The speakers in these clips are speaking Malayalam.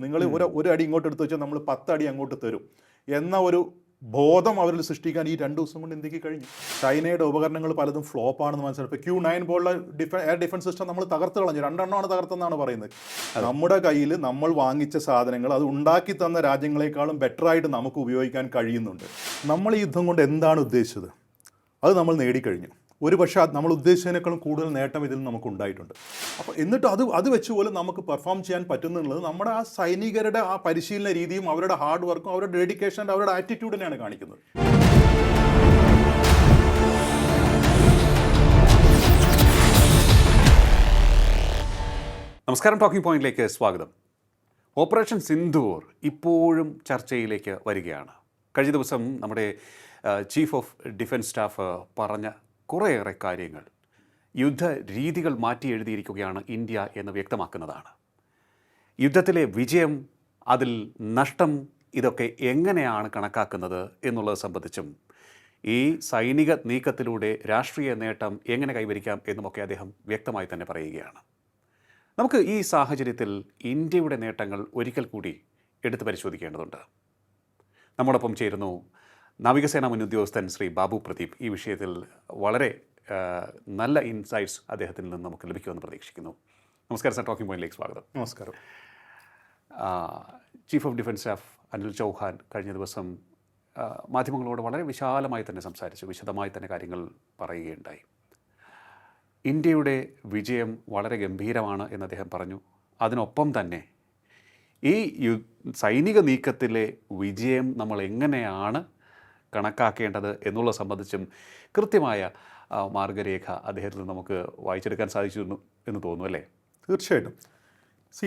നിങ്ങൾ ഒരു ഒരു അടി ഇങ്ങോട്ട് എടുത്ത് വെച്ചാൽ നമ്മൾ പത്ത് അടി അങ്ങോട്ട് തരും. എന്ന ഒരു ബോധം അവരിൽ സൃഷ്ടിക്കാൻ ഈ രണ്ട് ദിവസം കൊണ്ട് ഇന്ത്യയ്ക്ക് കഴിഞ്ഞു? ചൈനയുടെ ഉപകരണങ്ങൾ പലതും ഫ്ലോപ്പ് ആണെന്ന് മനസ്സിലായി. ക്യൂ നയൻ പോലുള്ള ഡിഫ എയർ ഡിഫൻസ് സിസ്റ്റം നമ്മൾ തകർത്ത് കളഞ്ഞു. രണ്ടെണ്ണമാണ് തകർത്തെന്നാണ് പറയുന്നത്. നമ്മുടെ കയ്യിൽ നമ്മൾ വാങ്ങിച്ച സാധനങ്ങൾ അത് ഉണ്ടാക്കി തന്ന രാജ്യങ്ങളെക്കാളും ബെറ്റർ ആയിട്ട് നമുക്ക് ഉപയോഗിക്കാൻ കഴിയുന്നുണ്ട്. നമ്മൾ ഈ യുദ്ധം കൊണ്ട് എന്താണ് ഉദ്ദേശിച്ചത്? അത് നമ്മൾ നേടിക്കഴിഞ്ഞു. ഒരു പക്ഷേ നമ്മൾ ഉദ്ദേശിച്ചതിനേക്കാളും കൂടുതൽ നേട്ടം ഇതിൽ നമുക്ക് ഉണ്ടായിട്ടുണ്ട്. അപ്പോൾ എന്നിട്ട് അത് അത് വെച്ച് പോലും നമുക്ക് പെർഫോം ചെയ്യാൻ പറ്റുന്നുള്ളത് നമ്മുടെ ആ സൈനികരുടെ ആ പരിശീലന രീതിയും അവരുടെ ഹാർഡ് വർക്കും അവരുടെ ഡെഡിക്കേഷൻ അവരുടെ ആറ്റിറ്റ്യൂഡിനെയാണ് കാണിക്കുന്നത്. നമസ്കാരം ടോക്കിംഗ് പോയിന്റിലേക്ക് സ്വാഗതം. ഓപ്പറേഷൻ സിന്ധൂർ ഇപ്പോഴും ചർച്ചയിലേക്ക് വരികയാണ്. കഴിഞ്ഞ ദിവസം നമ്മുടെ ചീഫ് ഓഫ് ഡിഫൻസ് സ്റ്റാഫ് പറഞ്ഞ കുറേയേറെ കാര്യങ്ങൾ യുദ്ധ രീതികൾ മാറ്റി എഴുതിയിരിക്കുകയാണ് ഇന്ത്യ എന്ന് വ്യക്തമാക്കുന്നതാണ്. യുദ്ധത്തിലെ വിജയം അതിൽ നഷ്ടം ഇതൊക്കെ എങ്ങനെയാണ് കണക്കാക്കുന്നത് എന്നുള്ളത് സംബന്ധിച്ചും ഈ സൈനിക നീക്കത്തിലൂടെ രാഷ്ട്രീയ നേട്ടം എങ്ങനെ കൈവരിക്കാം എന്നുമൊക്കെ അദ്ദേഹം വ്യക്തമായി തന്നെ പറയുകയാണ്. നമുക്ക് ഈ സാഹചര്യത്തിൽ ഇന്ത്യയുടെ നേട്ടങ്ങൾ ഒരിക്കൽ കൂടി എടുത്തു പരിശോധിക്കേണ്ടതുണ്ട്. നമ്മോടൊപ്പം ചേരുന്നു നാവികസേന മുൻ ഉദ്യോഗസ്ഥൻ ശ്രീ ബാബു പ്രദീപ് ഈ വിഷയത്തിൽ വളരെ നല്ല ഇൻസൈറ്റ്സ് അദ്ദേഹത്തിൽ നിന്ന് നമുക്ക് ലഭിക്കുമെന്ന് പ്രതീക്ഷിക്കുന്നു. നമസ്കാരം സർ ടോക്കിംഗ് പോയിന്റിലേക്ക് സ്വാഗതം. നമസ്കാരം. Chief of defence staff Anil Chauhan കഴിഞ്ഞ ദിവസം മാധ്യമങ്ങളോട് വളരെ വിശാലമായി തന്നെ സംസാരിച്ചു വിശദമായി തന്നെ കാര്യങ്ങൾ പറയുകയുണ്ടായി. ഇന്ത്യയുടെ വിജയം വളരെ ഗംഭീരമാണ് എന്ന് അദ്ദേഹം പറഞ്ഞു. അതിനൊപ്പം തന്നെ ഈ യു സൈനിക നീക്കത്തിലെ വിജയം നമ്മൾ എങ്ങനെയാണ് കണക്കാക്കേണ്ടത് എന്നുള്ളത് സംബന്ധിച്ചും കൃത്യമായ മാർഗരേഖ അദ്ദേഹത്തിൽ നമുക്ക് വായിച്ചെടുക്കാൻ സാധിച്ചു എന്ന് തോന്നുന്നു അല്ലേ? തീർച്ചയായിട്ടും. സി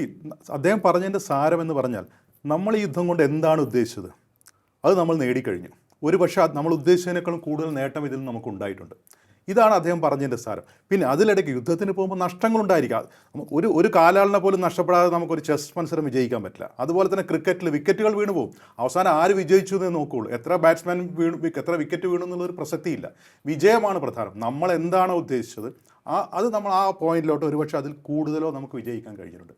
അദ്ദേഹം പറഞ്ഞതിന്റെ സാരമെന്ന് പറഞ്ഞാൽ നമ്മൾ ഈ യുദ്ധം കൊണ്ട് എന്താണ് ഉദ്ദേശിച്ചത്? അത് നമ്മൾ നേടിക്കഴിഞ്ഞു. ഒരു പക്ഷേ നമ്മൾ ഉദ്ദേശിച്ചതിനേക്കാളും കൂടുതൽ നേട്ടം ഇതിൽ നമുക്ക് ഉണ്ടായിട്ടുണ്ട്. ഇതാണ് അദ്ദേഹം പറഞ്ഞതിന്റെ സാരം. പിന്നെ അതിലിടയ്ക്ക് യുദ്ധത്തിന് പോകുമ്പോൾ നഷ്ടങ്ങളുണ്ടായിരിക്കാം. ഒരു ഒരു കാലാളിനെ പോലും നഷ്ടപ്പെടാതെ നമുക്കൊരു ചെസ് മത്സരം വിജയിക്കാൻ പറ്റില്ല. അതുപോലെ തന്നെ ക്രിക്കറ്റിൽ വിക്കറ്റുകൾ വീണു പോകും അവസാനം ആര് വിജയിച്ചു എന്നേ നോക്കുകയുള്ളൂ. എത്ര ബാറ്റ്സ്മാൻ വീണു എത്ര വിക്കറ്റ് വീണു എന്നുള്ളൊരു പ്രസക്തിയില്ല. വിജയമാണ് പ്രധാനം. നമ്മൾ എന്താണോ ഉദ്ദേശിച്ചത് ആ അത് നമ്മൾ ആ പോയിന്റിലോട്ട് ഒരുപക്ഷെ അതിൽ കൂടുതലോ നമുക്ക് വിജയിക്കാൻ കഴിഞ്ഞിട്ടുണ്ട്.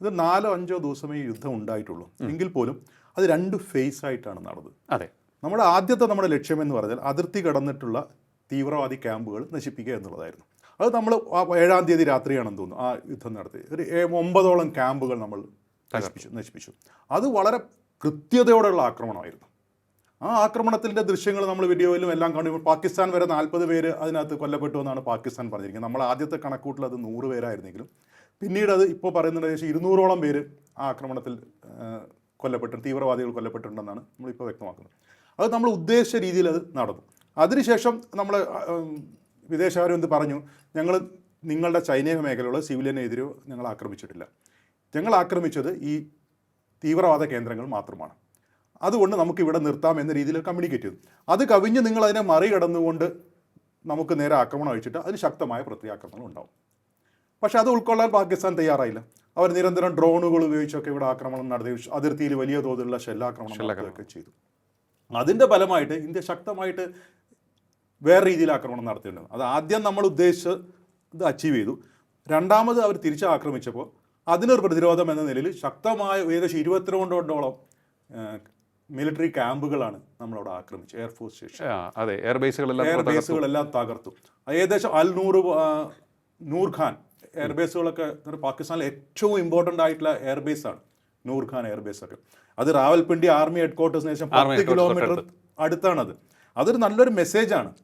ഇത് നാലോ അഞ്ചോ ദിവസമേ യുദ്ധം ഉണ്ടായിട്ടുള്ളൂ. എങ്കിൽ പോലും അത് രണ്ട് ഫേസ് ആയിട്ടാണ് നടന്നത്. അതെ. നമ്മുടെ ആദ്യത്തെ നമ്മുടെ ലക്ഷ്യം എന്ന് പറഞ്ഞാൽ അതിർത്തി കടന്നിട്ടുള്ള തീവ്രവാദി ക്യാമ്പുകൾ നശിപ്പിക്കുക എന്നുള്ളതായിരുന്നു. അത് നമ്മൾ ഏഴാം തീയതി രാത്രിയാണെന്ന് തോന്നുന്നു ആ യുദ്ധം നടത്തി ഒരു ഒമ്പതോളം ക്യാമ്പുകൾ നമ്മൾ നശിപ്പിച്ചു നശിപ്പിച്ചു. അത് വളരെ കൃത്യതയോടെയുള്ള ആക്രമണമായിരുന്നു. ആ ആക്രമണത്തിന്റെ ദൃശ്യങ്ങൾ നമ്മൾ വീഡിയോയിലും എല്ലാം കണ്ടു പാകിസ്ഥാൻ വരെ നാൽപ്പത് പേര് അതിനകത്ത് കൊല്ലപ്പെട്ടു എന്നാണ് പാകിസ്ഥാൻ പറഞ്ഞിരിക്കുന്നത്. നമ്മൾ ആദ്യത്തെ കണക്കൂട്ടിൽ അത് നൂറ് പേരായിരുന്നെങ്കിലും പിന്നീട് അത് ഇപ്പോൾ പറയുന്നത് ഏകദേശം ഇരുന്നൂറോളം പേര് ആ ആക്രമണത്തിൽ ആ, കൊല്ലപ്പെട്ടു തീവ്രവാദികൾ കൊല്ലപ്പെട്ടിട്ടുണ്ടെന്നാണ് നമ്മളിപ്പോൾ വ്യക്തമാക്കുന്നത്. അത് നമ്മൾ ഉദ്ദേശിച്ച രീതിയിൽ അത് നടന്നു. അതിനുശേഷം നമ്മൾ വിദേശകാര്യം എന്ത് പറഞ്ഞു ഞങ്ങൾ നിങ്ങളുടെ സൈനിക മേഖലയുള്ള സിവിലിയനെതിരെ ഞങ്ങൾ ആക്രമിച്ചിട്ടില്ല. ഞങ്ങൾ ആക്രമിച്ചത് ഈ തീവ്രവാദ കേന്ദ്രങ്ങൾ മാത്രമാണ്. അതുകൊണ്ട് നമുക്ക് ഇവിടെ നിർത്താം എന്ന രീതിയിൽ കമ്മ്യൂണിക്കേറ്റ് ചെയ്തു. അത് കവിഞ്ഞ് നിങ്ങൾ അതിനെ മറികടന്നുകൊണ്ട് നമുക്ക് നേരെ ആക്രമണം അയച്ചിട്ട് അതിന് ശക്തമായ പ്രത്യാക്രമണം ഉണ്ടാവും. പക്ഷെ അത് ഉൾക്കൊള്ളാൻ പാകിസ്ഥാൻ തയ്യാറായില്ല. അവർ നിരന്തരം ഡ്രോണുകൾ ഉപയോഗിച്ചൊക്കെ ഇവിടെ ആക്രമണം നടത്തി അതിർത്തിയിൽ വലിയ തോതിലുള്ള ഷെല്ലാക്രമണം ഒക്കെ ചെയ്തു. അതിന്റെ ഫലമായിട്ട് ഇന്ത്യ ശക്തമായിട്ട് വേറെ രീതിയിൽ ആക്രമണം നടത്തിയിട്ടുണ്ട്. അത് ആദ്യം നമ്മൾ ഉദ്ദേശിച്ച് ഇത് അച്ചീവ് ചെയ്തു. രണ്ടാമത് അവർ തിരിച്ച് ആക്രമിച്ചപ്പോൾ അതിനൊരു പ്രതിരോധം എന്ന നിലയിൽ ശക്തമായ ഏകദേശം ഇരുപത്തിരണ്ടോളം മിലിറ്ററി ക്യാമ്പുകളാണ് നമ്മളവിടെ ആക്രമിച്ചത്. എയർഫോഴ്സ് സ്റ്റേഷൻ അതെ. എയർബേസുകളെല്ലാം എയർ തകർത്തു. ഏകദേശം അൽ നൂറ് നൂർഖാൻ നൂർ ഖാൻ. എയർ ബേസുകളൊക്കെ എന്ന് പറഞ്ഞാൽ പാകിസ്ഥാനിലെ ഏറ്റവും ഇമ്പോർട്ടന്റ് ആയിട്ടുള്ള എയർബേസാണ് നൂർഖാൻ ഒക്കെ. അത് റാവൽപിണ്ടി ആർമി ഹെഡ് ക്വാർട്ടേഴ്സിന് ശേഷം പത്ത് കിലോമീറ്റർ. അടുത്താണത്. അതൊരു നല്ലൊരു മെസ്സേജാണ്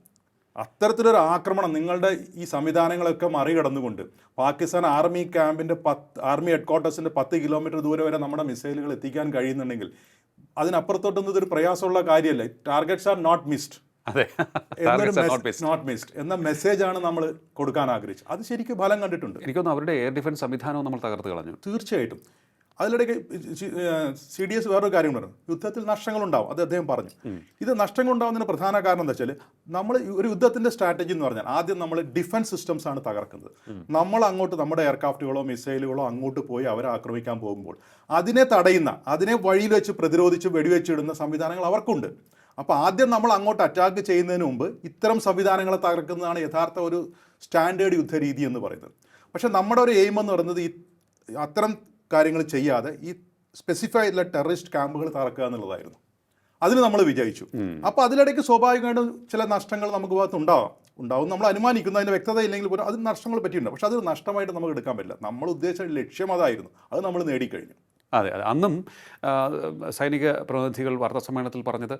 അത്തരത്തിലൊരു ആക്രമണം നിങ്ങളുടെ ഈ സംവിധാനങ്ങളൊക്കെ മറികടന്നുകൊണ്ട് പാകിസ്ഥാൻ ആർമി ക്യാമ്പിന്റെ പത്ത് ആർമി ഹെഡ് ക്വാർട്ടേഴ്സിന്റെ പത്ത് കിലോമീറ്റർ ദൂരെ വരെ നമ്മുടെ മിസൈലുകൾ എത്തിക്കാൻ കഴിയുന്നുണ്ടെങ്കിൽ അതിനപ്പുറത്തോട്ടൊന്നും ഇതൊരു പ്രയാസമുള്ള കാര്യമല്ല. Targets are not missed. Not missed എന്ന മെസ്സേജ് ആണ് നമ്മൾ കൊടുക്കാൻ ആഗ്രഹിച്ചത്. അത് ശരിക്കും ഫലം കണ്ടിട്ടുണ്ട്. എനിക്കൊന്ന് അവരുടെ എയർ ഡിഫൻസ് സംവിധാനവും നമ്മൾ തകർത്ത് കളഞ്ഞു. തീർച്ചയായിട്ടും. അതിലിടയ്ക്ക് സി ഡി എസ് വേറൊരു കാര്യം പറഞ്ഞു യുദ്ധത്തിൽ നഷ്ടങ്ങളുണ്ടാവും. അത് അദ്ദേഹം പറഞ്ഞു. ഇത് നഷ്ടങ്ങളുണ്ടാവുന്നതിന് പ്രധാന കാരണം എന്താ വെച്ചാൽ നമ്മൾ ഒരു യുദ്ധത്തിന്റെ സ്ട്രാറ്റജി എന്ന് പറഞ്ഞാൽ ആദ്യം നമ്മൾ ഡിഫൻസ് സിസ്റ്റംസ് ആണ് തകർക്കുന്നത്. നമ്മൾ അങ്ങോട്ട് നമ്മുടെ എയർക്രാഫ്റ്റുകളോ മിസൈലുകളോ അങ്ങോട്ട് പോയി അവരെ ആക്രമിക്കാൻ പോകുമ്പോൾ അതിനെ തടയുന്ന അതിനെ വഴിയിൽ വെച്ച് പ്രതിരോധിച്ച് വെടിവെച്ചിടുന്ന സംവിധാനങ്ങൾ അവർക്കുണ്ട്. അപ്പോൾ ആദ്യം നമ്മൾ അങ്ങോട്ട് അറ്റാക്ക് ചെയ്യുന്നതിന് മുമ്പ് ഇത്തരം സംവിധാനങ്ങളെ തകർക്കുന്നതാണ് യഥാർത്ഥ ഒരു സ്റ്റാൻഡേർഡ് യുദ്ധരീതി എന്ന് പറയുന്നത്. പക്ഷേ നമ്മുടെ ഒരു എയിം എന്ന് പറയുന്നത് അത്തരം കാര്യങ്ങൾ ചെയ്യാതെ ഈ സ്പെസിഫൈ ആയിട്ടുള്ള ടെററിസ്റ്റ് ക്യാമ്പുകൾ തറക്കുക എന്നുള്ളതായിരുന്നു. അതിന് നമ്മൾ വിജയിച്ചു. അപ്പോൾ അതിലിടയ്ക്ക് സ്വാഭാവികമായിട്ടും ചില നഷ്ടങ്ങൾ നമുക്ക് ഭാഗത്ത് ഉണ്ടാവാം. ഉണ്ടാവും. നമ്മൾ അനുമാനിക്കുന്നു അതിന്റെ വ്യക്തത ഇല്ലെങ്കിൽ പോലും അത് നഷ്ടങ്ങൾ പറ്റിയിട്ടുണ്ട് പക്ഷെ അതൊരു നഷ്ടമായിട്ട് നമുക്ക് എടുക്കാൻ പറ്റില്ല. നമ്മൾ ഉദ്ദേശിച്ച ലക്ഷ്യം അതായിരുന്നു. അത് നമ്മൾ നേടിക്കഴിഞ്ഞു. അതെ അതെ. അന്നും സൈനിക പ്രതിനിധികൾ വാർത്താ സമ്മേളനത്തിൽ പറഞ്ഞത്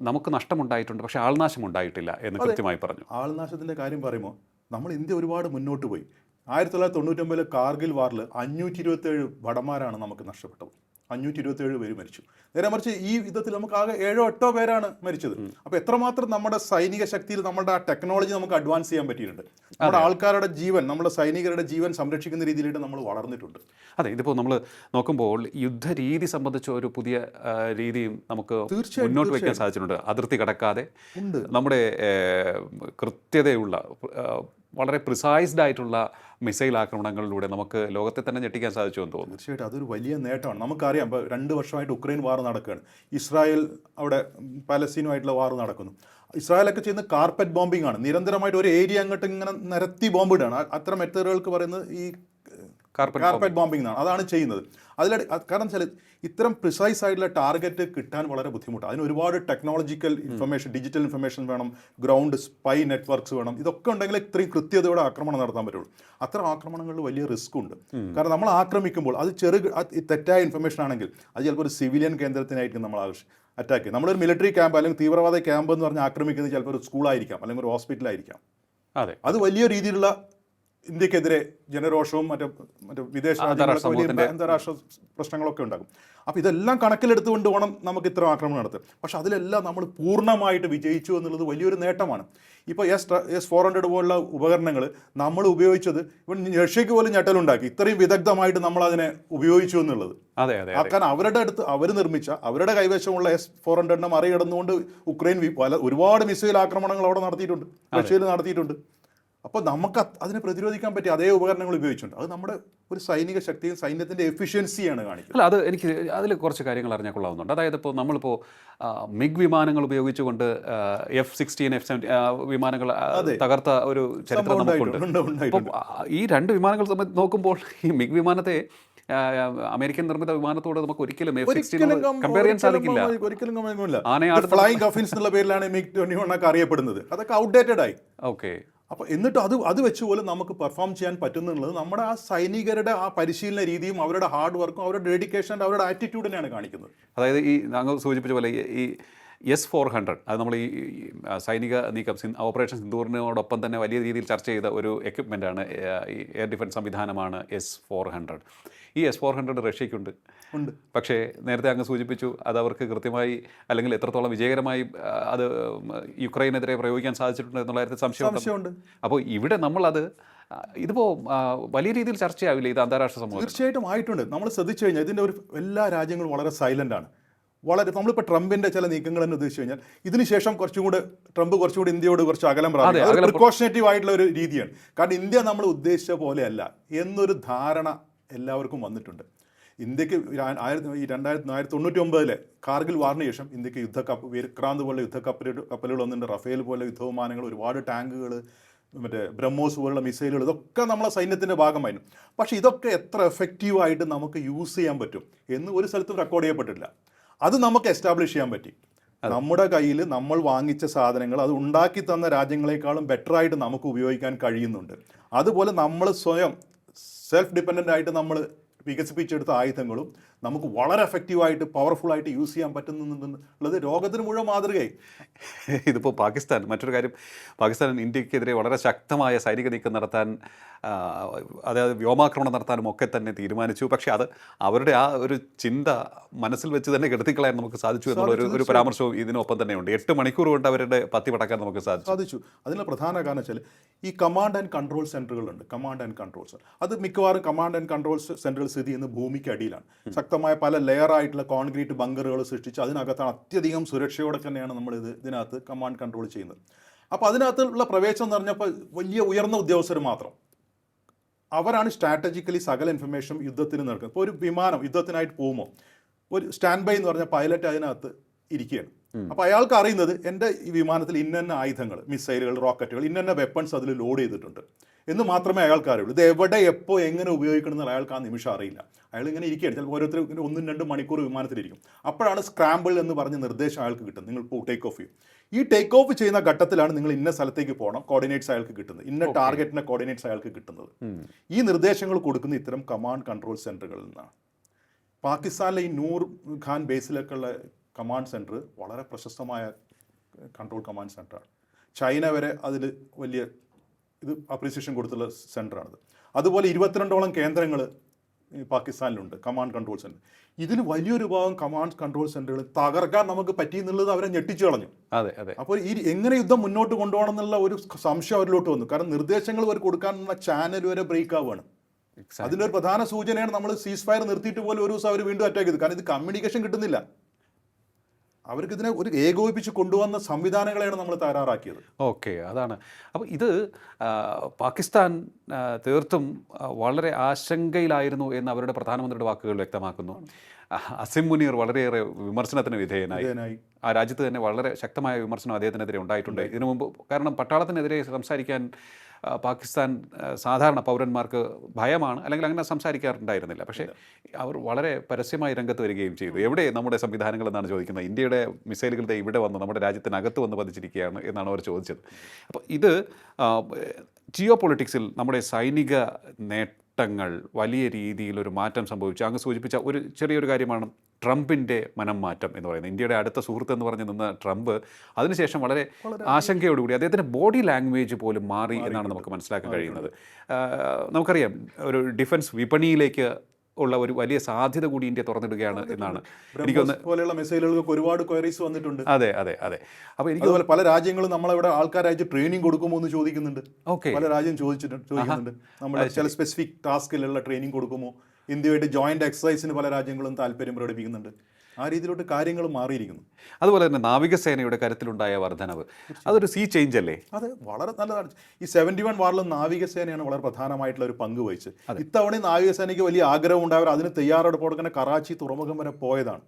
നമുക്ക് നഷ്ടമുണ്ടായിട്ടുണ്ട് പക്ഷേ ആൾനാശം ഉണ്ടായിട്ടില്ല എന്ന് കൃത്യമായി പറഞ്ഞു. ആൾനാശത്തിന്റെ കാര്യം പറയുമ്പോൾ നമ്മൾ ഇന്ത്യ ഒരുപാട് മുന്നോട്ട് പോയി. ആയിരത്തി തൊള്ളായിരത്തി തൊണ്ണൂറ്റൊമ്പതിലെ കാർഗിൽ വാറിൽ അഞ്ഞൂറ്റി ഇരുപത്തേഴ് ഭടന്മാരാണ് നമുക്ക് നഷ്ടപ്പെട്ടത്. അഞ്ഞൂറ്റി ഇരുപത്തേഴ് പേര് മരിച്ചു. നേരെ മറിച്ച് ഈ യുദ്ധത്തിൽ നമുക്ക് ആകെ ഏഴോ എട്ടോ പേരാണ് മരിച്ചത്. അപ്പൊ എത്രമാത്രം നമ്മുടെ സൈനിക ശക്തിയിൽ നമ്മുടെ ആ ടെക്നോളജി നമുക്ക് അഡ്വാൻസ് ചെയ്യാൻ പറ്റിയിട്ടുണ്ട്? നമ്മുടെ ആൾക്കാരുടെ ജീവൻ നമ്മുടെ സൈനികരുടെ ജീവൻ സംരക്ഷിക്കുന്ന രീതിയിലായിട്ട് നമ്മൾ വളർന്നിട്ടുണ്ട്. അതെ ഇതിപ്പോൾ നമ്മൾ നോക്കുമ്പോൾ യുദ്ധരീതി സംബന്ധിച്ച ഒരു പുതിയ രീതിയും നമുക്ക് തീർച്ചയായും, മുന്നോട്ട് വയ്ക്കാൻ സാധിച്ചിട്ടുണ്ട്. അതിർത്തി കടക്കാതെ. നമ്മുടെ കൃത്യതയുള്ള വളരെ പ്രിസൈസ്ഡ് ആയിട്ടുള്ള മിസൈൽ ആക്രമണങ്ങളിലൂടെ നമുക്ക് ലോകത്തെ തന്നെ ഞെട്ടിക്കാൻ സാധിച്ചു എന്ന് തോന്നുന്നു. തീർച്ചയായിട്ടും അതൊരു വലിയ നേട്ടമാണ്. നമുക്കറിയാം ഇപ്പോൾ രണ്ട് വർഷമായിട്ട് ഉക്രൈൻ വാർ നടക്കുകയാണ്. ഇസ്രായേൽ അവിടെ പാലസ്തീനുമായിട്ടുള്ള വാർ നടക്കുന്നു. ഇസ്രായേലൊക്കെ ചെയ്യുന്ന കാർപ്പറ്റ് ബോംബിംഗ് ആണ്. നിരന്തരമായിട്ട് ഒരു ഏരിയ അങ്ങോട്ട് ഇങ്ങനെ നിരത്തി ബോംബിടുകയാണ് അത്തരം മെത്തേഡുകൾക്ക് പറയുന്നത് ഈ കാർപ്പറ്റ് ബോംബിംഗ് എന്നാണ്. അതാണ് ചെയ്യുന്നത്. അതിൽ കാരണം വെച്ചാൽ ഇത്തരം പ്രിസൈസ് ആയിട്ടുള്ള ടാർഗറ്റ് കിട്ടാൻ വളരെ ബുദ്ധിമുട്ടാണ്. അതിന് ഒരുപാട് ടെക്നോളജിക്കൽ ഇൻഫർമേഷൻ ഡിജിറ്റൽ ഇൻഫർമേഷൻ വേണം ഗ്രൗണ്ട് സ്പൈ നെറ്റ്വർക്ക്സ് വേണം. ഇതൊക്കെ ഉണ്ടെങ്കിൽ ഇത്രയും കൃത്യതയോടെ ആക്രമണം നടത്താൻ പറ്റുള്ളൂ. അത്തരം ആക്രമണങ്ങളിൽ വലിയ റിസ്ക് ഉണ്ട്. കാരണം നമ്മൾ ആക്രമിക്കുമ്പോൾ അത് ചെറു തെറ്റായ ഇൻഫർമേഷൻ ആണെങ്കിൽ അത് ചിലപ്പോൾ ഒരു സിവിലിയൻ കേന്ദ്രത്തിനായിരിക്കും നമ്മൾ ആവശ്യം അറ്റാക്ക് നമ്മളൊരു മിലിറ്ററി ക്യാമ്പ് അല്ലെങ്കിൽ തീവ്രവാദ ക്യാമ്പ് എന്ന് പറഞ്ഞ് ആക്രമിക്കുന്നത് ചിലപ്പോൾ ഒരു സ്കൂളായിരിക്കാം അല്ലെങ്കിൽ ഒരു ഹോസ്പിറ്റലായിരിക്കാം അതെ. അത് വലിയ രീതിയിലുള്ള ഇന്ത്യക്കെതിരെ ജനരോഷവും മറ്റു മറ്റു വിദേശ അന്താരാഷ്ട്ര പ്രശ്നങ്ങളൊക്കെ ഉണ്ടാകും. അപ്പോൾ ഇതെല്ലാം കണക്കിലെടുത്തുകൊണ്ട് വേണം നമുക്ക് ഇത്തരം ആക്രമണം നടത്തുക പക്ഷെ അതിലെല്ലാം നമ്മൾ പൂർണമായിട്ട് വിജയിച്ചു എന്നുള്ളത് വലിയൊരു നേട്ടമാണ്. ഇപ്പോൾ എസ് എസ് ഫോർ ഹൺഡ്രഡ് പോലുള്ള ഉപകരണങ്ങൾ നമ്മൾ ഉപയോഗിച്ചത് ഇവൻ റഷ്യക്ക് പോലും ഞെട്ടലുണ്ടാക്കി. ഇത്രയും വിദഗ്ധമായിട്ട് നമ്മൾ അതിനെ ഉപയോഗിച്ചു എന്നുള്ളത്. അതെ അതെ കാരണം അവരുടെ അടുത്ത് അവർ നിർമ്മിച്ച അവരുടെ കൈവശമുള്ള എസ് ഫോർ ഹൺഡ്രഡിനെ മറികടന്നുകൊണ്ട് ഉക്രൈൻ പല ഒരുപാട് മിസൈൽ ആക്രമണങ്ങൾ അവിടെ നടത്തിയിട്ടുണ്ട്. റഷ്യയിൽ നടത്തിയിട്ടുണ്ട്. അപ്പോൾ നമുക്ക് അതിനെ പ്രതിരോധിക്കാൻ പറ്റിയ അതേ ഉപകരണങ്ങൾ ഉപയോഗിച്ചിട്ടുണ്ട് അത് നമ്മുടെ ഒരു സൈനിക ശക്തിയും സൈന്യത്തിന്റെ എഫിഷ്യൻസിയാണ് കാണിക്കുന്നത്. അല്ല അത് എനിക്ക് അതിൽ കുറച്ച് കാര്യങ്ങൾ അറിഞ്ഞാൽ കൊള്ളാവുന്നുണ്ട്. അതായത് ഇപ്പോൾ നമ്മളിപ്പോൾ മിഗ് വിമാനങ്ങൾ ഉപയോഗിച്ചുകൊണ്ട് എഫ് സിക്സ്റ്റീൻ എഫ് സെവന്റി വിമാനങ്ങൾ തകർത്ത ഒരു ചരിത്രം നമുക്കുണ്ട്. അപ്പം ഈ രണ്ട് വിമാനങ്ങൾ സംബന്ധിച്ച് നോക്കുമ്പോൾ ഈ മിഗ് വിമാനത്തെ അമേരിക്കൻ നിർമ്മിത വിമാനത്തോട് നമുക്ക് ഒരിക്കലും കമ്പയർ ചെയ്യാൻ സാധിക്കില്ല. ഒരിക്കലും ആനയെ എന്നുള്ള പേരിലാണ് മിഗ് ട്വന്റി വൺ ഒക്കെ അറിയപ്പെടുന്നത്. അതൊക്കെ ഔട്ട്ഡേറ്റഡ് ആയി. ഓക്കെ അപ്പോൾ എന്നിട്ട് അത് അത് വെച്ച് പോലും നമുക്ക് പെർഫോം ചെയ്യാൻ പറ്റുന്നുള്ളത് നമ്മുടെ ആ സൈനികരുടെ ആ പരിശീലന രീതിയും അവരുടെ ഹാർഡ് വർക്കും അവരുടെ ഡെഡിക്കേഷൻ അവരുടെ ആറ്റിറ്റ്യൂഡിനെയാണ് കാണിക്കുന്നത്. അതായത് ഈ താങ്കൾ സൂചിപ്പിച്ച പോലെ ഈ- ഈ എസ് ഫോർ ഹൺഡ്രഡ് അത് നമ്മൾ ഈ സൈനിക നീക്കം ഓപ്പറേഷൻ സിന്ദൂറിനോടൊപ്പം തന്നെ വലിയ രീതിയിൽ ചർച്ച ചെയ്ത ഒരു എക്യുപ്മെന്റാണ് ഈ എയർ ഡിഫൻസ് സംവിധാനമാണ് എസ് ഫോർ ഹൺഡ്രഡ് ഈ എസ് ഫോർ ഹൺഡ്രഡ് റഷ്യയ്ക്കുണ്ട്. ഉണ്ട്. പക്ഷേ നേരത്തെ അങ്ങ് സൂചിപ്പിച്ചു അത് അവർക്ക് കൃത്യമായി അല്ലെങ്കിൽ എത്രത്തോളം വിജയകരമായി അത് യുക്രൈനെതിരെ പ്രയോഗിക്കാൻ സാധിച്ചിട്ടുണ്ട് എന്നുള്ള സംശയം സംശയമുണ്ട്. അപ്പോൾ ഇവിടെ നമ്മളത് ഇതിപ്പോൾ വലിയ രീതിയിൽ ചർച്ചയാവില്ല ഇത് അന്താരാഷ്ട്ര സമൂഹം തീർച്ചയായിട്ടും ആയിട്ടുണ്ട്. നമ്മൾ ശ്രദ്ധിച്ചു കഴിഞ്ഞാൽ ഇതിന്റെ ഒരു എല്ലാ രാജ്യങ്ങളും വളരെ സൈലന്റ് ആണ്. വളരെ നമ്മളിപ്പോൾ ട്രംപിന്റെ ചില നീക്കങ്ങൾ എന്ന് ഉദ്ദേശിച്ചു കഴിഞ്ഞാൽ ഇതിനുശേഷം കുറച്ചും കൂടെ ട്രംപ് കുറച്ചും കൂടി ഇന്ത്യയോട് കുറച്ച് അകലം പറഞ്ഞു പ്രിക്കോഷനേറ്റീവ് ആയിട്ടുള്ള ഒരു രീതിയാണ്. കാരണം ഇന്ത്യ നമ്മൾ ഉദ്ദേശിച്ച പോലെയല്ല എന്നൊരു ധാരണ എല്ലാവർക്കും വന്നിട്ടുണ്ട്. ഇന്ത്യയ്ക്ക് ആയിരത്തി ഈ രണ്ടായിരത്തി ആയിരത്തി തൊണ്ണൂറ്റി ഒമ്പതിലെ കാർഗിൽ വാറിന് ശേഷം ഇന്ത്യയ്ക്ക് യുദ്ധ കപ്പ വിക്രാന്ത് പോലെ യുദ്ധ കപ്പലുകൾ വന്നിട്ടുണ്ട്. റഫേൽ പോലെ യുദ്ധവിമാനങ്ങൾ ഒരുപാട് ടാങ്കുകൾ മറ്റേ ബ്രഹ്മോസ് പോലുള്ള മിസൈലുകൾ ഇതൊക്കെ നമ്മളെ സൈന്യത്തിന്റെ ഭാഗമായിരുന്നു. പക്ഷേ ഇതൊക്കെ എത്ര എഫക്റ്റീവായിട്ട് നമുക്ക് യൂസ് ചെയ്യാൻ പറ്റും എന്ന് ഒരു സ്ഥലത്തും റെക്കോർഡ് ചെയ്യപ്പെട്ടില്ല അത് നമുക്ക് എസ്റ്റാബ്ലിഷ് ചെയ്യാൻ പറ്റി. നമ്മുടെ കയ്യിൽ നമ്മൾ വാങ്ങിച്ച സാധനങ്ങൾ അത് ഉണ്ടാക്കി തന്ന രാജ്യങ്ങളെക്കാളും ബെറ്റർ ആയിട്ട് നമുക്ക് ഉപയോഗിക്കാൻ കഴിയുന്നുണ്ട്. അതുപോലെ നമ്മൾ സ്വയം സെൽഫ് ഡിപ്പെൻഡന്റ് ആയിട്ട് നമ്മൾ വികസിപ്പിച്ചെടുത്ത ആയുധങ്ങളും നമുക്ക് വളരെ എഫക്റ്റീവായിട്ട് പവർഫുൾ ആയിട്ട് യൂസ് ചെയ്യാൻ പറ്റുന്നുള്ളത് ലോകത്തിന് മുഴുവൻ മാതൃകയായി. ഇതിപ്പോൾ പാകിസ്ഥാൻ മറ്റൊരു കാര്യം പാകിസ്ഥാൻ ഇന്ത്യക്കെതിരെ വളരെ ശക്തമായ സൈനിക നീക്കം നടത്താൻ അതായത് വ്യോമാക്രമണം നടത്താനും ഒക്കെ തന്നെ തീരുമാനിച്ചു. പക്ഷേ അത് അവരുടെ ആ ഒരു ചിന്ത മനസ്സിൽ വെച്ച് തന്നെ കെടുത്തിക്കളയാൻ നമുക്ക് സാധിച്ചു എന്നുള്ള ഒരു ഒരു പരാമർശവും ഇതിനൊപ്പം തന്നെയുണ്ട് എട്ട് മണിക്കൂർ കൊണ്ട് അവരുടെ പത്തി പടക്കാൻ നമുക്ക് സാധിച്ചു. സാധിച്ചു. അതിനുള്ള പ്രധാന കാരണം വെച്ചാൽ ഈ കമാൻഡ് ആൻഡ് കൺട്രോൾ സെന്ററുകളുണ്ട് കമാൻഡ് ആൻഡ് കൺട്രോൾ സെന്റർ അത് മിക്കവാറും കമാൻഡ് ആൻഡ് കൺട്രോൾ സെന്ററുകൾ സ്ഥിതി ചെയ്യുന്ന ഭൂമിക്ക് അടിയിലാണ്. ശക്തമായ പല ലെയർ ആയിട്ടുള്ള കോൺക്രീറ്റ് ബങ്കറുകൾ സൃഷ്ടിച്ച് അതിനകത്താണ് അത്യധികം സുരക്ഷയോടെ തന്നെയാണ് നമ്മൾ ഇത് ഇതിനകത്ത് കമാൻഡ് കൺട്രോൾ ചെയ്യുന്നത്. അപ്പോൾ അതിനകത്തുള്ള പ്രവേശനം എന്ന് പറഞ്ഞപ്പോൾ വലിയ ഉയർന്ന ഉദ്യോഗസ്ഥർ മാത്രം. അവരാണ് സ്ട്രാറ്റജിക്കലി സകല ഇൻഫർമേഷൻ യുദ്ധത്തിന് നിൽക്കുന്നത് ഇപ്പോൾ ഒരു വിമാനം യുദ്ധത്തിനായിട്ട് പോകുമ്പോൾ ഒരു സ്റ്റാൻഡ് ബൈ എന്ന് പറഞ്ഞ പൈലറ്റ് അതിനകത്ത് ഇരിക്കുകയാണ്. അപ്പോൾ അയാൾക്ക് അറിയുന്നത് എന്റെ ഈ വിമാനത്തിൽ ഇന്നന്ന ആയുധങ്ങൾ മിസൈലുകൾ റോക്കറ്റുകൾ ഇന്നന്ന വെപ്പൺസ് അതിൽ ലോഡ് ചെയ്തിട്ടുണ്ട്. എന്ന് മാത്രമേ അയാൾക്ക് അറിയുള്ളൂ ഇത് എവിടെ എപ്പോൾ എങ്ങനെ ഉപയോഗിക്കണം എന്ന് അയാൾക്ക് ആ നിമിഷം അറിയില്ല. അയാൾ ഇങ്ങനെ ഇരിക്കുകയാണ്. ചിലപ്പോൾ ഓരോരുത്തർ ഇങ്ങനെ ഒന്നും രണ്ടും മണിക്കൂർ വിമാനത്തിലിരിക്കും. അപ്പോഴാണ് സ്ക്രാമ്പിൾ എന്ന് പറഞ്ഞ നിർദ്ദേശം അയാൾക്ക് കിട്ടും നിങ്ങൾ ടേക്ക് ഓഫ് ചെയ്യും. ഈ ടേക്ക് ഓഫ് ചെയ്യുന്ന ഘട്ടത്തിലാണ് നിങ്ങൾ ഇന്ന സ്ഥലത്തേക്ക് പോകണം കോർഡിനേറ്റ്സ് അയാൾക്ക് കിട്ടുന്നത്. ഇന്ന ടാർഗറ്റിന്റെ കോർഡിനേറ്റ്സ് അയാൾക്ക് കിട്ടുന്നത്. ഈ നിർദ്ദേശങ്ങൾ കൊടുക്കുന്ന ഇത്തരം കമാൻഡ് കൺട്രോൾ സെന്ററുകളിൽ നിന്നാണ്. പാകിസ്ഥാനിലെ ഈ നൂർ ഖാൻ ബേസിലൊക്കെ ഉള്ള കമാൻഡ് സെന്റർ വളരെ പ്രശസ്തമായ കൺട്രോൾ കമാൻഡ് സെന്ററാണ് ചൈന വരെ അതിൽ വലിയ ഇത് അപ്രീസിയേഷൻ കൊടുത്തുള്ള സെന്ററാണിത് അതുപോലെ ഇരുപത്തിരണ്ടോളം കേന്ദ്രങ്ങൾ പാകിസ്ഥാനിലുണ്ട് കമാൻഡ് കൺട്രോൾ സെന്റർ ഇതിൽ വലിയൊരു ഭാഗം കമാൻഡ് കൺട്രോൾ സെന്ററുകൾ തകർക്കാൻ നമുക്ക് പറ്റിയെന്നുള്ളത് അവരെ ഞെട്ടിച്ചു കളഞ്ഞു. അതെ അതെ. അപ്പോൾ ഈ എങ്ങനെ യുദ്ധം മുന്നോട്ട് കൊണ്ടുപോകണം എന്നുള്ള ഒരു സംശയം അവരിലോട്ട് വന്നു. കാരണം നിർദ്ദേശങ്ങൾ അവർ കൊടുക്കാനുള്ള ചാനൽ വരെ ബ്രേക്ക് ആവുകയാണ്. ഒരു പ്രധാന സൂചനയാണ് നമ്മൾ സീസ് ഫയർ നിർത്തിയിട്ട് പോലും ഒരു ദിവസം അവർ വീണ്ടും അറ്റാക്ക് ചെയ്തു. കാരണം ഇത് കമ്മ്യൂണിക്കേഷൻ കിട്ടുന്നില്ല. അവർക്ക് ഇതിനെ ഒരു ഏകോപിപ്പിച്ച് കൊണ്ടുവന്ന സംവിധാനങ്ങളെയാണ് നമ്മൾ തയ്യാറാക്കിയത്. ഓക്കെ അതാണ്. അപ്പോൾ ഇത് പാകിസ്ഥാൻ തീർത്തും വളരെ ആശങ്കയിലായിരുന്നു എന്ന് അവരുടെ പ്രധാനമന്ത്രിയുടെ വാക്കുകൾ വ്യക്തമാക്കുന്നു. അസിം മുനീർ വളരെയേറെ വിമർശനത്തിന് വിധേയനായി. ആ രാജ്യത്ത് തന്നെ വളരെ ശക്തമായ വിമർശനം അദ്ദേഹത്തിനെതിരെ ഉണ്ടായിട്ടുണ്ട്. ഇതിനു മുമ്പ് കാരണം പട്ടാളത്തിനെതിരെ സംസാരിക്കാൻ പാകിസ്ഥാൻ സാധാരണ പൗരന്മാർക്ക് ഭയമാണ്. അല്ലെങ്കിൽ അങ്ങനെ സംസാരിക്കാറുണ്ടായിരുന്നില്ല. പക്ഷേ അവർ വളരെ പരസ്യമായി രംഗത്ത് വരികയും ചെയ്തു. എവിടെ നമ്മുടെ സംവിധാനങ്ങൾ എന്നാണ് ചോദിക്കുന്നത്? ഇന്ത്യയുടെ മിസൈലുകൾ ഇവിടെ വന്ന് നമ്മുടെ രാജ്യത്തിനകത്ത് വന്ന് പതിച്ചിരിക്കുകയാണ് എന്നാണ് അവർ ചോദിച്ചത്. അപ്പോൾ ഇത് ജിയോ പൊളിറ്റിക്സിൽ നമ്മുടെ സൈനിക നേട്ടങ്ങൾ വലിയ രീതിയിൽ ഒരു മാറ്റം സംഭവിച്ചു. അങ്ങ് സൂചിപ്പിച്ച ഒരു ചെറിയൊരു കാര്യമാണ് ട്രംപിന്റെ മനം മാറ്റം എന്ന് പറയുന്നത്. ഇന്ത്യയുടെ അടുത്ത സുഹൃത്ത് എന്ന് പറഞ്ഞ് നിന്ന ട്രംപ് അതിനുശേഷം വളരെ ആശങ്കയോടുകൂടി അദ്ദേഹത്തിന്റെ ബോഡി ലാംഗ്വേജ് പോലും മാറി എന്നാണ് നമുക്ക് മനസ്സിലാക്കാൻ കഴിയുന്നത്. നമുക്കറിയാം ഒരു ഡിഫൻസ് വിപണിയിലേക്ക് ഉള്ള ഒരു വലിയ സാധ്യത കൂടി ഇന്ത്യ തുറന്നിടുകയാണ് എന്നാണ്. എനിക്കൊന്ന് പോലെയുള്ള മെസ്സേജുകൾക്ക് ഒരുപാട് ക്വയറീസ് വന്നിട്ടുണ്ട്. അതെ അതെ അതെ. അപ്പോൾ എനിക്ക് അതുപോലെ പല രാജ്യങ്ങളും നമ്മളിവിടെ ആൾക്കാരയച്ച് ട്രെയിനിങ് കൊടുക്കുമോ എന്ന് ചോദിക്കുന്നുണ്ട്. ഓക്കെ. പല രാജ്യം ചോദിച്ചിട്ടുണ്ട് ചോദിക്കുന്നുണ്ട്. നമ്മൾ ചില സ്പെസിഫിക് ടാസ്കിലുള്ള ട്രെയിനിങ് കൊടുക്കുമോ? ഇന്ത്യയുടെ ജോയിന്റ് എക്സസൈസിന് പല രാജ്യങ്ങളും താല്പര്യം പ്രകടിപ്പിക്കുന്നുണ്ട്. ആ രീതിയിലോട്ട് കാര്യങ്ങൾ മാറിയിരിക്കുന്നു. അതുപോലെ തന്നെ നാവികസേനയുടെ കരുത്തിലുണ്ടായ വർധനവ്. അതൊരു സീ ചേഞ്ച് അല്ലേ? അത് വളരെ നല്ലതാണ്. ഈ സെവന്റി വൺ വാറിൽ നാവികസേനയാണ് വളരെ പ്രധാനമായിട്ടുള്ള ഒരു പങ്ക് വഹിച്ചത്. ഇത്തവണ നാവികസേനയ്ക്ക് വലിയ ആഗ്രഹം ഉണ്ടായവർ അതിന് തയ്യാറെടുപ്പോടെ തന്നെ കറാച്ചി തുറമുഖം വരെ പോയതാണ്.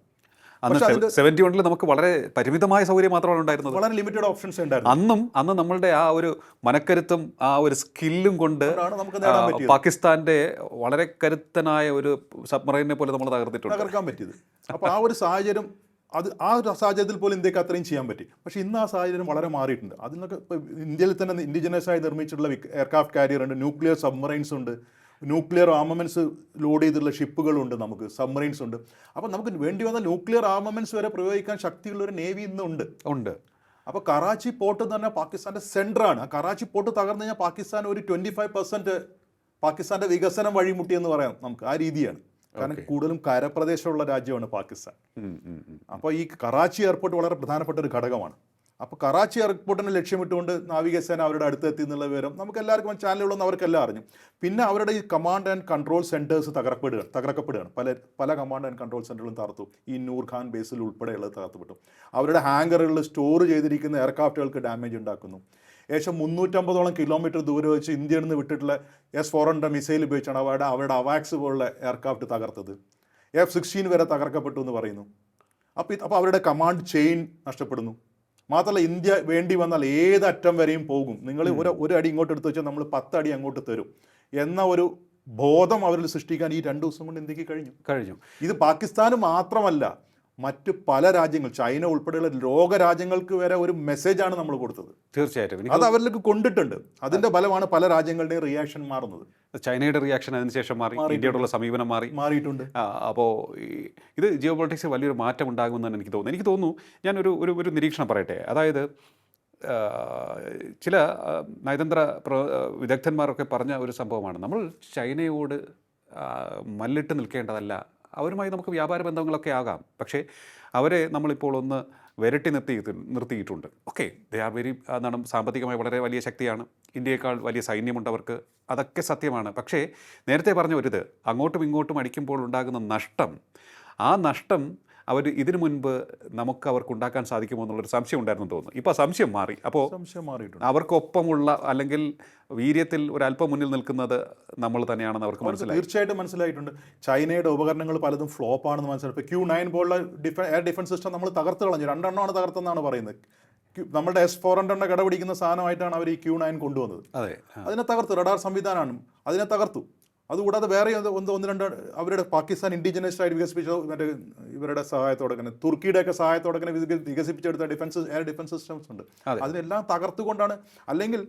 അന്ന് സെവന്റി വണ്ണിൽ നമുക്ക് വളരെ പരിമിതമായ സൗകര്യം മാത്രമാണ് ഉണ്ടായിരുന്നത്. വളരെ ലിമിറ്റഡ് ഓപ്ഷൻസ് ഉണ്ടായിരുന്നു. അന്നും അന്ന് നമ്മളുടെ ആ ഒരു മനക്കരുത്തും ആ ഒരു സ്കില്ലും കൊണ്ട്. പാകിസ്ഥാന്റെ വളരെ കരുത്തനായ ഒരു സബ്മറൈനെ പോലെ നമ്മൾ തകർത്തിട്ടുണ്ട്. തകർക്കാൻ പറ്റിയത്. അപ്പോൾ ആ ഒരു സാഹചര്യം അത് ആ ഒരു സാഹചര്യത്തിൽ പോലും ഇന്ത്യയ്ക്ക് അത്രയും ചെയ്യാൻ പറ്റി. പക്ഷെ ഇന്ന് ആ സാഹചര്യം വളരെ മാറിയിട്ടുണ്ട്. അതിനൊക്കെ നിന്നൊക്കെ ഇപ്പോൾ ഇന്ത്യയിൽ തന്നെ ഇൻഡിജിനസ് ആയി നിർമ്മിച്ചിട്ടുള്ള എയർക്രാഫ്റ്റ് കാരിയർ ഉണ്ട് ന്യൂക്ലിയർ സബ്മറൈൻസ് ഉണ്ട്. ന്യൂക്ലിയർ ആർമമെന്റ്സ് ലോഡ് ചെയ്തിട്ടുള്ള ഷിപ്പുകളുണ്ട് നമുക്ക് സബ്മറൈൻസ് ഉണ്ട്. അപ്പോൾ നമുക്ക് വേണ്ടി വന്ന ന്യൂക്ലിയർ ആർമമെന്റ്സ് വരെ പ്രയോഗിക്കാൻ ശക്തിയുള്ള ഒരു നേവി ഇന്നുണ്ട് ഉണ്ട്. അപ്പോൾ കറാച്ചി പോർട്ട് എന്ന് പറഞ്ഞാൽ പാകിസ്ഥാന്റെ സെന്ററാണ് ആ കറാച്ചി പോർട്ട് തകർന്നു കഴിഞ്ഞാൽ പാകിസ്ഥാൻ ഒരു ട്വന്റി ഫൈവ് പെർസെന്റ് പാകിസ്ഥാന്റെ വികസനം വഴിമുട്ടി എന്ന് പറയാം നമുക്ക്. ആ രീതിയാണ്. കാരണം കൂടുതലും കരപ്രദേശമുള്ള രാജ്യമാണ് പാകിസ്ഥാൻ. അപ്പോൾ ഈ കറാച്ചി എയർപോർട്ട് വളരെ പ്രധാനപ്പെട്ട ഒരു ഘടകമാണ്. അപ്പോൾ കറാച്ചി എയർപോർട്ടിനെ ലക്ഷ്യമിട്ടുകൊണ്ട് നാവികസേന അവരുടെ അടുത്ത് എത്തി എന്നുള്ള വിവരം നമുക്ക് എല്ലാവർക്കും ചാനലുകളൊന്നും അവർക്കെല്ലാം അറിഞ്ഞു. പിന്നെ അവരുടെ ഈ കമാൻഡ് ആൻഡ് കൺട്രോൾ സെന്റേഴ്സ് തകർക്കപ്പെടുക തകർക്കപ്പെടുകയാണ്. പല പല കമാൻഡ് ആൻഡ് കൺട്രോൾ സെന്ററുകളും തകർത്തു. ഈ നൂർഖാൻ ബേസിൽ ഉൾപ്പെടെയുള്ളത് തകർത്തുപെട്ടു അവരുടെ ഹാങ്കറുകളിൽ സ്റ്റോർ ചെയ്തിരിക്കുന്ന എയർക്രാഫ്റ്റുകൾക്ക് ഡാമേജ് ഉണ്ടാക്കുന്നു. ഏകദേശം മുന്നൂറ്റമ്പതോളം കിലോമീറ്റർ ദൂരെ വെച്ച് ഇന്ത്യയിൽ നിന്ന് വിട്ടിട്ടുള്ള എസ് ഫോർ ഹൺഡ്രഡ് മിസൈൽ ഉപയോഗിച്ചാണ് അവരുടെ അവരുടെ അവാക്സ് പോലുള്ള എയർക്രാഫ്റ്റ് തകർത്തത്. എഫ് സിക്സ്റ്റീൻ വരെ തകർക്കപ്പെട്ടു എന്ന് പറയുന്നു. അപ്പോൾ അപ്പോൾ അവരുടെ കമാൻഡ് ചെയിൻ നഷ്ടപ്പെടുന്നു. മാത്രമല്ല ഇന്ത്യ വേണ്ടി വന്നാൽ ഏത് അറ്റം വരെയും പോകും. നിങ്ങൾ ഒരു ഒരു അടി ഇങ്ങോട്ട് എടുത്ത് വെച്ചാൽ നമ്മൾ പത്ത് അടി അങ്ങോട്ട് തരും. എന്ന ഒരു ബോധം അവരിൽ സൃഷ്ടിക്കാൻ ഈ രണ്ട് ദിവസം കൊണ്ട് ഇന്ത്യയ്ക്ക് കഴിഞ്ഞു. കഴിഞ്ഞു. ഇത് പാകിസ്ഥാന് മാത്രമല്ല മറ്റ് പല രാജ്യങ്ങൾ ചൈന ഉൾപ്പെടെയുള്ള ലോകരാജ്യങ്ങൾക്ക് വരെ ഒരു മെസ്സേജാണ് നമ്മൾ കൊടുത്തത്. തീർച്ചയായിട്ടും. അത് അവരിലേക്ക് കൊണ്ടിട്ടുണ്ട്. അതിന്റെ ഫലമാണ് പല രാജ്യങ്ങളുടെയും റിയാക്ഷൻ മാറുന്നത്. ചൈനയുടെ റിയാക്ഷൻ അതിനുശേഷം മാറി ഇന്ത്യയോടുള്ള സമീപനം മാറി. മാറിയിട്ടുണ്ട്. അപ്പോൾ ഇത് ജിയോ പൊളിറ്റിക്സിൽ വലിയൊരു മാറ്റം ഉണ്ടാകുമെന്നാണ് എനിക്ക് തോന്നുന്നത് എനിക്ക് തോന്നുന്നു ഞാനൊരു ഒരു ഒരു നിരീക്ഷണം പറയട്ടെ. അതായത് ചില നയതന്ത്ര പ്ര വിദഗ്ധന്മാരൊക്കെ പറഞ്ഞ ഒരു സംഭവമാണ്. നമ്മൾ ചൈനയോട് മല്ലിട്ട് നിൽക്കേണ്ടതല്ല. അവരുമായി നമുക്ക് വ്യാപാര ബന്ധങ്ങളൊക്കെ ആകാം. പക്ഷേ അവരെ നമ്മളിപ്പോൾ ഒന്ന് വിരട്ടി നിർത്തി നിർത്തിയിട്ടുണ്ട്. ഓക്കെ ദേ ആർ വെരി എന്താണ് സാമ്പത്തികമായി വളരെ വലിയ ശക്തിയാണ്. ഇന്ത്യയേക്കാൾ വലിയ സൈന്യമുണ്ട് അവർക്ക്. അതൊക്കെ സത്യമാണ്. പക്ഷേ നേരത്തെ പറഞ്ഞ ഒരിത് അങ്ങോട്ടും ഇങ്ങോട്ടും അടിക്കുമ്പോൾ ഉണ്ടാകുന്ന നഷ്ടം ആ നഷ്ടം അവർ ഇതിനു മുൻപ് നമുക്ക് അവർക്ക് ഉണ്ടാക്കാൻ സാധിക്കുമോ എന്നുള്ളൊരു സംശയം ഉണ്ടായിരുന്നു തോന്നുന്നു. ഇപ്പോൾ സംശയം മാറി. അപ്പോൾ സംശയം മാറിയിട്ടുണ്ട്. അവർക്കൊപ്പമുള്ള അല്ലെങ്കിൽ വീര്യത്തിൽ ഒരല്പം മുന്നിൽ നിൽക്കുന്നത് നമ്മൾ തന്നെയാണെന്ന് അവർക്ക് മനസ്സിലായി. തീർച്ചയായിട്ടും മനസ്സിലായിട്ടുണ്ട്. ചൈനയുടെ ഉപകരണങ്ങൾ പലതും ഫ്ലോപ്പ് ആണെന്ന് മനസ്സിലായി. ഇപ്പോൾ ക്യൂ നയൻ പോലുള്ള ഡിഫ എയർ ഡിഫൻസ് സിസ്റ്റം നമ്മൾ തകർത്ത് കളഞ്ഞു. രണ്ടെണ്ണമാണ് തകർത്തെന്നാണ് പറയുന്നത്. നമ്മുടെ എസ് ഫോർ ഹൺഡ്രഡിന്റെ കടപിടിക്കുന്ന സാധനമായിട്ടാണ് അവർ ഈ ക്യൂ നയൻ കൊണ്ടുവന്നത്. അതെ. അതിനെ തകർത്തു. റഡാർ സംവിധാനമാണ്. അതിനെ തകർത്തു. അതുകൂടാതെ വേറെ ഒന്ന് ഒന്ന് രണ്ട് അവരുടെ പാകിസ്ഥാൻ ഇൻഡിജിനസ് ആയിട്ട് വികസിപ്പിച്ച മറ്റേ ഇവരുടെ സഹായത്തോടെ തന്നെ തുർക്കിയുടെയൊക്കെ സഹായത്തോടെ തന്നെ വിക- വികസിപ്പിച്ചെടുത്ത ഡിഫൻസ് എയർ ഡിഫൻസ് സിസ്റ്റംസ് ഉണ്ട്. അതെ. അതിനെല്ലാം തകർത്തുകൊണ്ടാണ് അല്ലെങ്കിൽ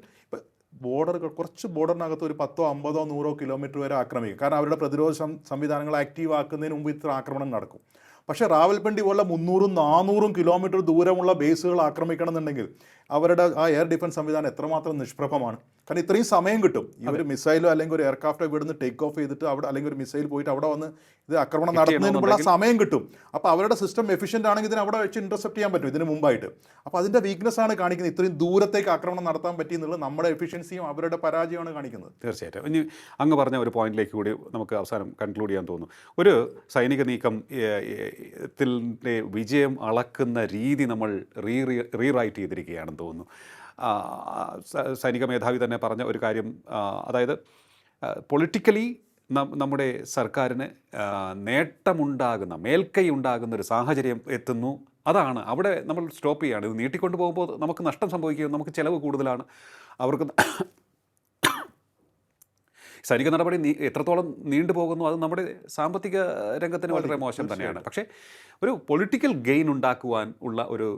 ബോർഡർ കുറച്ച് ബോർഡറിനകത്ത് ഒരു പത്തോ അമ്പതോ നൂറോ കിലോമീറ്റർ വരെ ആക്രമിക്കും. കാരണം അവരുടെ പ്രതിരോധ സംവിധാനങ്ങൾ ആക്റ്റീവ് ആക്കുന്നതിന് മുമ്പ് ഇത്ര ആക്രമണം നടക്കും. പക്ഷേ റാവൽപിണ്ടി പോലെ മുന്നൂറും നാനൂറും കിലോമീറ്റർ ദൂരമുള്ള ബേസുകൾ ആക്രമിക്കണം എന്നുണ്ടെങ്കിൽ അവരുടെ ആ എയർ ഡിഫൻസ് സംവിധാനം എത്രമാത്രം നിഷ്പ്രഭമാണ്. കാരണം ഇത്രയും സമയം കിട്ടും. ഇവർ മിസൈലോ അല്ലെങ്കിൽ ഒരു എയർക്രാഫ്റ്റോ ഇവിടുന്ന് ടേക്ക് ഓഫ് ചെയ്തിട്ട് അവിടെ അല്ലെങ്കിൽ ഒരു മിസൈൽ പോയിട്ട് അവിടെ വന്ന് ഇത് ആക്രമണം നടത്തുന്നതിന് മുമ്പുള്ള സമയം കിട്ടും. അപ്പോൾ അവരുടെ സിസ്റ്റം എഫിഷ്യന്റ് ആണെങ്കിൽ ഇതിന് അവിടെ വെച്ച് ഇന്റർസെപ്റ്റ് ചെയ്യാൻ പറ്റും ഇതിന് മുമ്പായിട്ട്. അപ്പോൾ അതിന്റെ വീക്ക്നെസ് ആണ് കാണിക്കുന്നത്. ഇത്രയും ദൂരത്തേക്ക് ആക്രമണം നടത്താൻ പറ്റി എന്നുള്ളത് നമ്മുടെ എഫിഷ്യൻസിയും അവരുടെ പരാജയമാണ് കാണിക്കുന്നത്. തീർച്ചയായിട്ടും. ഇനി അങ്ങ് പറഞ്ഞ ഒരു പോയിന്റിലേക്ക് കൂടി നമുക്ക് അവസാനം കൺക്ലൂഡ് ചെയ്യാൻ തോന്നുന്നു. ഒരു സൈനിക നീക്കം ത്തിന്റെ വിജയം അളക്കുന്ന രീതി നമ്മൾ റീ റീറൈറ്റ് ചെയ്തിരിക്കുകയാണെന്ന് തോന്നുന്നു. സൈനിക മേധാവി തന്നെ പറഞ്ഞ ഒരു കാര്യം അതായത് പൊളിറ്റിക്കലി നമ്മുടെ സർക്കാരിന് നേട്ടമുണ്ടാകുന്ന മേൽക്കൈ ഉണ്ടാകുന്ന ഒരു സാഹചര്യം എത്തുന്നു. അതാണ്. അവിടെ നമ്മൾ സ്റ്റോപ്പ് ചെയ്യുകയാണ് ഇത് നീട്ടിക്കൊണ്ട് പോകുമ്പോൾ നമുക്ക് നഷ്ടം സംഭവിക്കും നമുക്ക് ചിലവ് കൂടുതലാണ്. അവർക്ക് സൈനിക നടപടി നീ എത്രത്തോളം നീണ്ടുപോകുന്നു അത് നമ്മുടെ സാമ്പത്തിക രംഗത്തിന് വളരെ മോശം തന്നെയാണ്. പക്ഷേ ഒരു പൊളിറ്റിക്കൽ ഗെയിൻ ഉണ്ടാക്കുവാൻ ഉള്ള ഒരു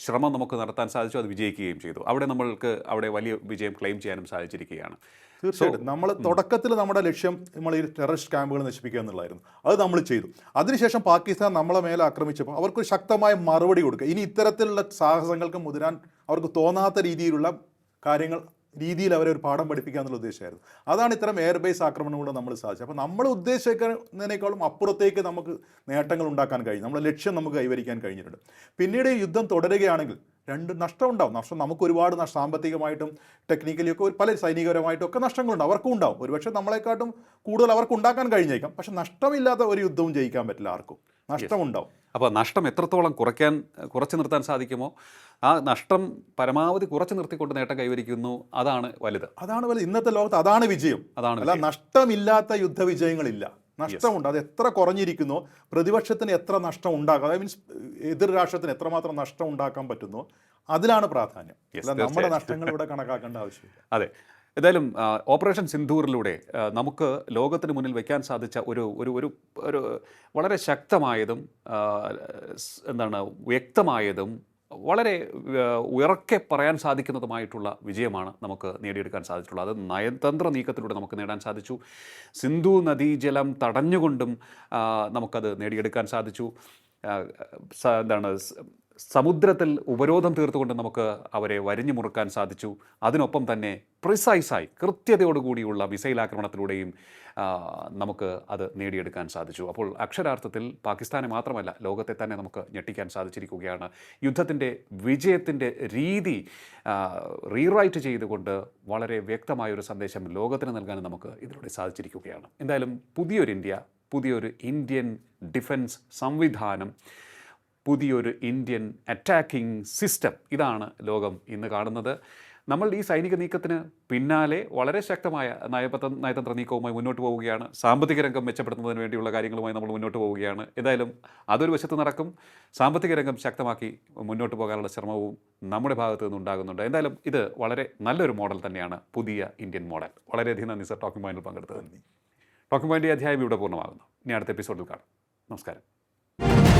ശ്രമം നമുക്ക് നടത്താൻ സാധിച്ചു അത് വിജയിക്കുകയും ചെയ്തു. അവിടെ നമ്മൾക്ക് അവിടെ വലിയ വിജയം ക്ലെയിം ചെയ്യാനും സാധിച്ചിരിക്കുകയാണ്. തീർച്ചയായിട്ടും. നമ്മൾ തുടക്കത്തിൽ നമ്മുടെ ലക്ഷ്യം നമ്മൾ ഈ ടെററിസ്റ്റ് ക്യാമ്പുകൾ നശിപ്പിക്കുക എന്നുള്ളതായിരുന്നു. അത് നമ്മൾ ചെയ്തു. അതിനുശേഷം പാകിസ്ഥാൻ നമ്മളെ മേലെ ആക്രമിച്ചപ്പോൾ അവർക്ക് ശക്തമായ മറുപടി കൊടുക്കുക. ഇനി ഇത്തരത്തിലുള്ള സാഹസങ്ങൾക്ക് മുതിരാൻ അവർക്ക് തോന്നാത്ത രീതിയിലുള്ള കാര്യങ്ങൾ രീതിയിൽ അവരെ ഒരു പാഠം പഠിപ്പിക്കുക എന്നുള്ള ഉദ്ദേശമായിരുന്നു. അതാണ് ഇത്തരം എയർ ബേസ് ആക്രമണങ്ങൾ നമ്മൾ സാധിച്ചത്. അപ്പോൾ നമ്മൾ ഉദ്ദേശിക്കുന്നതിനേക്കാളും അപ്പുറത്തേക്ക് നമുക്ക് നേട്ടങ്ങൾ ഉണ്ടാക്കാൻ കഴിഞ്ഞു നമ്മുടെ ലക്ഷ്യം നമുക്ക് കൈവരിക്കാൻ കഴിഞ്ഞിട്ടുണ്ട്. പിന്നീട് ഈ യുദ്ധം തുടരുകയാണെങ്കിൽ രണ്ട് നഷ്ടം ഉണ്ടാവും. നഷ്ടം നമുക്ക് ഒരുപാട് നഷ്ടം സാമ്പത്തികമായിട്ടും ടെക്നിക്കലി ഒക്കെ ഒരു പല സൈനികപരമായിട്ടും ഒക്കെ നഷ്ടങ്ങളുണ്ടാവും അവർക്കും ഉണ്ടാവും. ഒരുപക്ഷെ നമ്മളെക്കാട്ടും കൂടുതൽ അവർക്ക് ഉണ്ടാക്കാൻ കഴിഞ്ഞേക്കാം. പക്ഷെ നഷ്ടമില്ലാത്ത ഒരു യുദ്ധവും ജയിക്കാൻ പറ്റില്ല ആർക്കും. നഷ്ടമുണ്ടാവും. അപ്പോൾ നഷ്ടം എത്രത്തോളം കുറയ്ക്കാൻ കുറച്ച് നിർത്താൻ സാധിക്കുമോ? ആ നഷ്ടം പരമാവധി കുറച്ച് നിർത്തിക്കൊണ്ട് നേട്ടം കൈവരിക്കുന്നു. അതാണ് വലുത്. അതാണ് വലുത്. ഇന്നത്തെ ലോകത്ത് അതാണ് വിജയം. അതാണ് അല്ല നഷ്ടമില്ലാത്ത യുദ്ധവിജയങ്ങളില്ല. നഷ്ടമുണ്ട്. അത് എത്ര കുറഞ്ഞിരിക്കുന്നു പ്രതിപക്ഷത്തിന് എത്ര നഷ്ടം ഉണ്ടാക്കാം അതായത് മീൻസ് എതിർ രാഷ്ട്രത്തിന് എത്രമാത്രം നഷ്ടം ഉണ്ടാക്കാൻ പറ്റുന്നു അതിലാണ് പ്രാധാന്യം. നമ്മുടെ നഷ്ടങ്ങൾ ഇവിടെ കണക്കാക്കേണ്ട ആവശ്യമില്ല. അതെ. ഏതായാലും ഓപ്പറേഷൻ സിന്ധൂറിലൂടെ നമുക്ക് ലോകത്തിന് മുന്നിൽ വയ്ക്കാൻ സാധിച്ച ഒരു ഒരു ഒരു ഒരു വളരെ ശക്തമായതും എന്താണ് വ്യക്തമായതും വളരെ ഉയർക്കെ പറയാൻ സാധിക്കുന്നതുമായിട്ടുള്ള വിജയമാണ് നമുക്ക് നേടിയെടുക്കാൻ സാധിച്ചിട്ടുള്ളത്. അത് നയതന്ത്ര നീക്കത്തിലൂടെ നമുക്ക് നേടാൻ സാധിച്ചു. സിന്ധു നദീജലം തടഞ്ഞുകൊണ്ടും നമുക്കത് നേടിയെടുക്കാൻ സാധിച്ചു. എന്താണ് സമുദ്രത്തിൽ ഉപരോധം തീർത്തുകൊണ്ട് നമുക്ക് അവരെ വരിഞ്ഞു മുറുക്കാൻ സാധിച്ചു. അതിനൊപ്പം തന്നെ പ്രിസൈസായി കൃത്യതയോടുകൂടിയുള്ള മിസൈൽ ആക്രമണത്തിലൂടെയും നമുക്ക് അത് നേടിയെടുക്കാൻ സാധിച്ചു. അപ്പോൾ അക്ഷരാർത്ഥത്തിൽ പാകിസ്ഥാനെ മാത്രമല്ല ലോകത്തെ തന്നെ നമുക്ക് ഞെട്ടിക്കാൻ സാധിച്ചിരിക്കുകയാണ്. യുദ്ധത്തിന്റെ വിജയത്തിന്റെ രീതി റീറൈറ്റ് ചെയ്തുകൊണ്ട് വളരെ വ്യക്തമായൊരു സന്ദേശം ലോകത്തിന് നൽകാൻ നമുക്ക് ഇതിലൂടെ സാധിച്ചിരിക്കുകയാണ്. എന്തായാലും പുതിയൊരു ഇന്ത്യ പുതിയൊരു ഇന്ത്യൻ ഡിഫൻസ് സംവിധാനം പുതിയൊരു ഇന്ത്യൻ അറ്റാക്കിംഗ് സിസ്റ്റം ഇതാണ് ലോകം ഇന്ന് കാണുന്നത്. നമ്മൾ ഈ സൈനിക നീക്കത്തിന് പിന്നാലെ വളരെ ശക്തമായ നയപത്ര നയതന്ത്ര നീക്കവുമായി മുന്നോട്ട് പോവുകയാണ്. സാമ്പത്തിക രംഗം മെച്ചപ്പെടുത്തുന്നതിന് വേണ്ടിയുള്ള കാര്യങ്ങളുമായി നമ്മൾ മുന്നോട്ട് പോവുകയാണ്. ഏതായാലും അതൊരു വശത്ത് നടക്കും. സാമ്പത്തിക രംഗം ശക്തമാക്കി മുന്നോട്ട് പോകാനുള്ള ശ്രമവും നമ്മുടെ ഭാഗത്ത് നിന്നുണ്ടാകുന്നുണ്ട് എന്തായാലും ഇത് വളരെ നല്ലൊരു മോഡൽ തന്നെയാണ് പുതിയ ഇന്ത്യൻ മോഡൽ. വളരെയധികം നന്ദി സർ. ടോക്കിംഗ് പോയിന്റിൽ പങ്കെടുത്തത് ടോക്കിംഗ് പോയിന്റ് അധ്യായം ഇവിടെ പൂർണമാകുന്നു. ഇനി അടുത്ത എപ്പിസോഡിൽ കാണാം. നമസ്കാരം.